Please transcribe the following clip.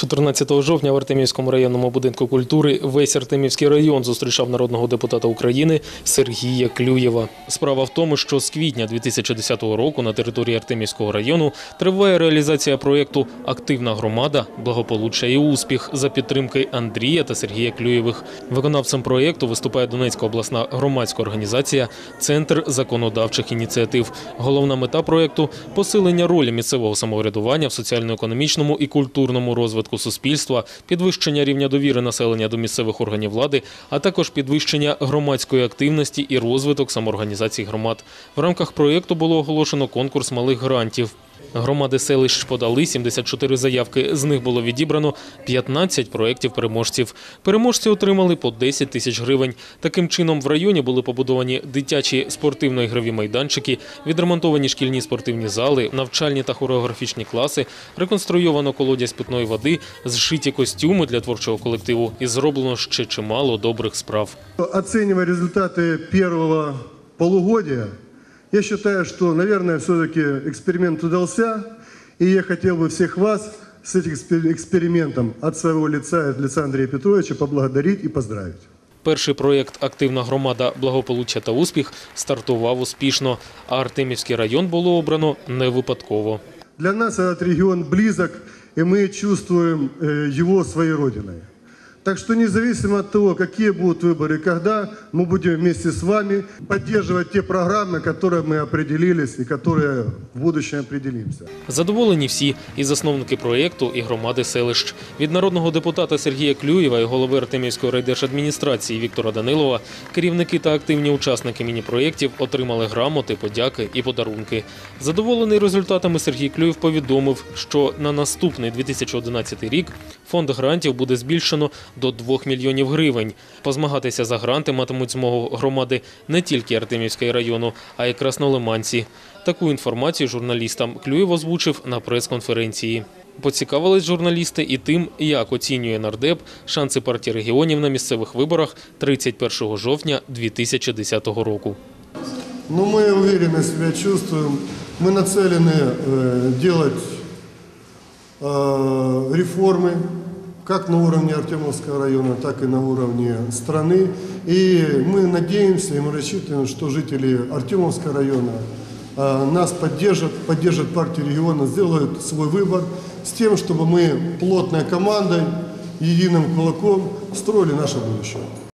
14 жовтня в Артемівському районному будинку культури весь Артемівський район зустрічав народного депутата України Сергія Клюєва. Справа в тому, що з квітня 2010 року на території Артемівського району триває реалізація проєкту Активна громада, благополуччя і успіх за підтримки Андрія та Сергія Клюєвих. Виконавцем проєкту виступає Донецька обласна громадська організація Центр законодавчих ініціатив. Головна мета проєкту посилення ролі місцевого самоврядування в соціально-економічному і культурному розвитку суспільства, підвищення рівня довіри населення до місцевих органів влади, а також підвищення громадської активності і розвиток самоорганізацій громад. В рамках проєкту було оголошено конкурс малих грантів. Громади селищ подали 74 заявки. З них було відібрано 15 проєктів переможців. Переможці отримали по 10 тисяч гривень. Таким чином в районі були побудовані дитячі спортивно-ігрові майданчики, відремонтовані шкільні спортивні зали, навчальні та хореографічні класи, реконструйовано колодязь питної води, зшиті костюми для творчого колективу і зроблено ще чимало добрих справ. Оценивая результаты первого полугодия, я считаю, что, наверное, все-таки эксперимент удался, и я хотел бы всех вас с этим экспер- экспериментом от своего лица, от лица Андрея Петровича, поблагодарить и поздравить. Перший проєкт Активна громада благополуччя та успіх стартував успішно, а Артемівський район було обрано не випадково. Для нас этот регион близок, и мы чувствуем э, его своей родиной. Так что независимо от того, какие будут выборы и когда, мы будем вместе с вами поддерживать те программы, которые мы определились и которые в будущем определимся. Задоволені всі і засновники проєкту, і громади селищ. Від народного депутата Сергія Клюєва і голови Артемівської райдержадміністрації Віктора Данилова керівники та активні учасники міні-проєктів отримали грамоти, подяки і подарунки. Задоволений результатами Сергій Клюєв повідомив, що на наступний 2011 рік фонд грантів буде збільшено до 2 мільйонів гривень. Позмагатися за гранти матимуть змогу громади не тільки Артемівського району, а й Краснолиманці. Таку інформацію журналістам Клюєв озвучив на прес-конференції. Поцікавились журналісти і тим, як оцінює нардеп шанси партії регіонів на місцевих виборах 31 жовтня 2010 року. Но мы уверенно себя чувствуем. Мы нацелены э, делать э, реформы как на уровне Артемовского района, так и на уровне страны. И мы надеемся, и мы рассчитываем, что жители Артемовского района э, нас поддержат, поддержат партию региона, сделают свой выбор с тем, чтобы мы плотной командой, единым кулаком строили наше будущее.